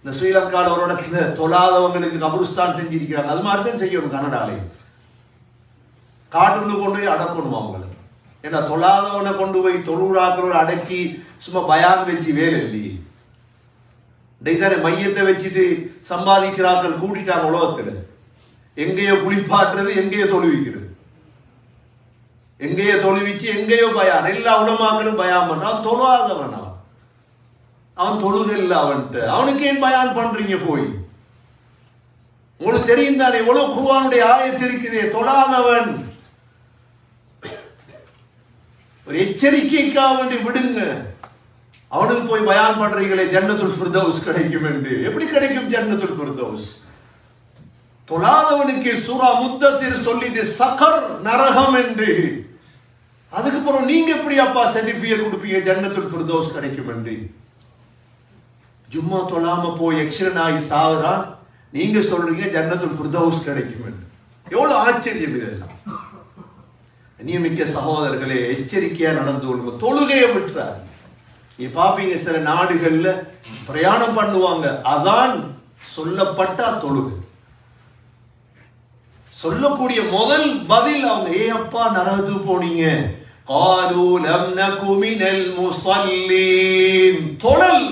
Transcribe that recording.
இந்த ஸ்ரீலங்காவில் ஒரு இடத்துல தொழாதவங்களுக்கு கபுருஸ்தான் செஞ்சிருக்கிறாங்க. அது மாதிரி தான் செய்யணும் கனடாலையும் காட்டுல கொண்டு போய் அடக்கணும் அவங்களை. ஏன்னா தொழாதவனை கொண்டு போய் தொழுறாக்களோட அடக்கி சும்மா பயான் வச்சு வேலை இல்லையே. டெய்தானே மையத்தை வச்சுட்டு சம்பாதிக்கிறார்கள் கூட்டிட்டாங்க உலகத்தில். எங்கேயோ குளிப்பாட்டுறது எங்கேயோ தொழுவிக்கிறது. எங்கேயோ தொழுவிச்சு எங்கேயோ பயான். எல்லா உலமாக்களும் பயான் பண்றான் தொழாதவன் அவன் அவன் தொழுதில்லை அவன்கிட்ட. அவனுக்கு ஏன் பயான் பண்றீங்க போய்? உங்களுக்கு தெரியும் தானே எவ்வளவு குருவானுடைய ஆயத்து இருக்குதே. தொழாதவன். ஒரு எச்சரிக்கைக்காக வேண்டி விடுங்க. அவனுக்கு போய் பயான் பண்றீங்களே ஜன்னத்துல் ஃபிர்தௌஸ் கிடைக்கும் என்று. எப்படி கிடைக்கும் ஜன்னத்துல் ஃபிர்தௌஸ்? தொழாதவனுக்கு சூரா முத்தத்தில் சொல்லிட்டு சகர் நரகம் என்று. அதுக்கப்புறம் நீங்க எப்படி அப்பா சர்டிபிகேட் கொடுப்பீங்க? ஜன்னத்துல் ஃபிர்தௌஸ் கிடைக்கும் என்று. ஜும்மா தொழாம போய் எக்ஸிடென்ட் ஆகி சாவுறான் நீங்க சொல்றீங்க ஜன்னத்துல் ஃபிர்தௌஸ் கிடைக்கும் என்று எவ்வளவு ஆச்சரியம் இதெல்லாம் நியமிக்க சகோதரர்களே எச்சரிக்கையா நடந்து கொள்ளுங்க தொழுகையை விட்டுறாரு நீ பாப்பீங்க சில நாடுகள்ல பிரயாணம் பண்ணுவாங்க அதான் சொல்லப்பட்ட தொழுகை சொல்லக்கூடிய முதல் பதில் அவங்க ஏ அப்பா நரகத்துக்கு போனீங்க قالوا لم نك من المصلين தொழல்